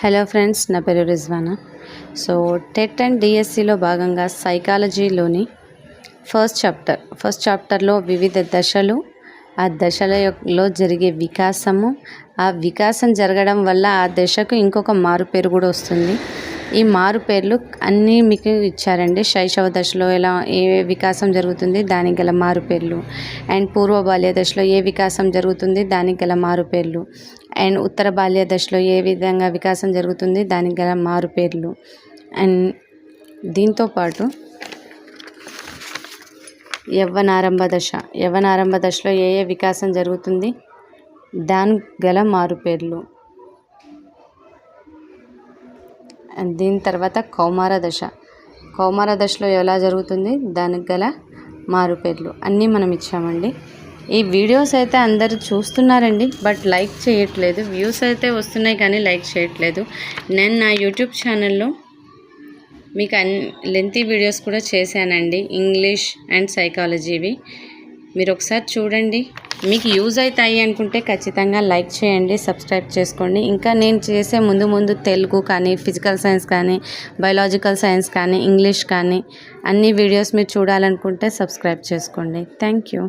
Hello friends నా పేరు Rizwana so TET and డిఎస్సిలో భాగంగా సైకాలజీలోని ఫస్ట్ చాప్టర్ ఫస్ట్ చాప్టర్లో వివిధ దశలు ఆ దశలలో జరిగే వికాసము ఆ వికాసం జరగడం వల్ల ఆ దశకు ఇంకొక మారు పేరు కూడా వస్తుంది. ఈ మారు పేర్లు అన్నీ మీకు ఇచ్చారండి. శైశవ దశలో ఎలా ఏ వికాసం జరుగుతుంది దానికి గల మారు పేర్లు. అండ్ పూర్వ బాల్య దశలో ఏ వికాసం జరుగుతుంది దానికి గల మారు పేర్లు. అండ్ ఉత్తర బాల్య దశలో ఏ విధంగా వికాసం జరుగుతుంది దానికి గల మారు పేర్లు. అండ్ దీంతో పాటు యవ్వనారంభ దశ. యవ్వనారంభ దశలో ఏ ఏ వికాసం జరుగుతుంది దాని గల మారు పేర్లు. దీని తర్వాత కౌమార దశ. కౌమార దశలో ఎలా జరుగుతుంది? దానికి గల మారు పేర్లు అన్నీ మనం ఇచ్చామండి. ఈ వీడియోస్ అయితే అందరూ చూస్తున్నారండి బట్ లైక్ చేయట్లేదు. వ్యూస్ అయితే వస్తున్నాయి కానీ లైక్ చేయట్లేదు. నేను నా యూట్యూబ్ ఛానల్లో మీకు అన్ లెంతీ వీడియోస్ కూడా చేశానండి. ఇంగ్లీష్ అండ్ సైకాలజీవి. మీరు ఒకసారి చూడండి. మీకు యూజ్ అవుతాయి అనుకుంటే ఖచ్చితంగా లైక్ చేయండి సబ్స్క్రైబ్ చేసుకోండి. ఇంకా నేను చేసే ముందు ముందు తెలుగు కానీ ఫిజికల్ సైన్స్ కానీ బయలాజికల్ సైన్స్ కానీ ఇంగ్లీష్ కానీ అన్ని వీడియోస్ మీరు చూడాలనుకుంటే సబ్స్క్రైబ్ చేసుకోండి. Thank you.